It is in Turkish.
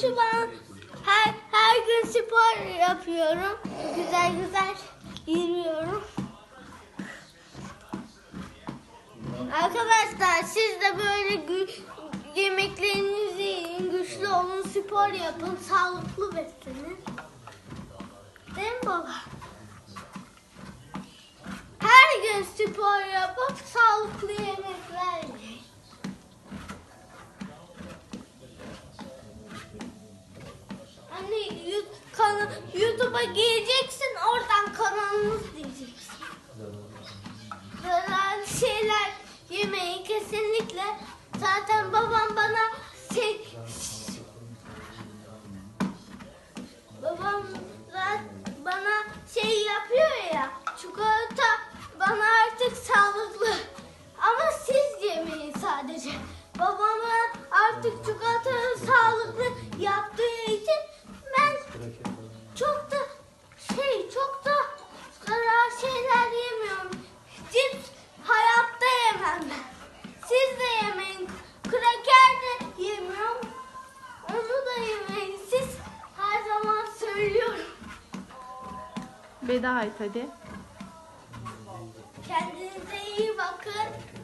komşu bana her her gün spor yapıyorum. Güzel güzel yürüyorum. Arkadaşlar siz de böyle gü- yemeklerinizi yiyin, güçlü olun, spor yapın, sağlıklı beslenin. Değil mi baba? Her gün spor yapıp Yu- kana- YouTube'a gireceksin oradan kanalımız diyeceksin. Zararlı şeyler yemeyin kesinlikle. Zaten babam bana şey babam bana şey yapıyor ya çikolata bana artık sağlıklı ama siz yemeyin sadece. Babama artık çikolata veda et hadi. Kendinize iyi bakın.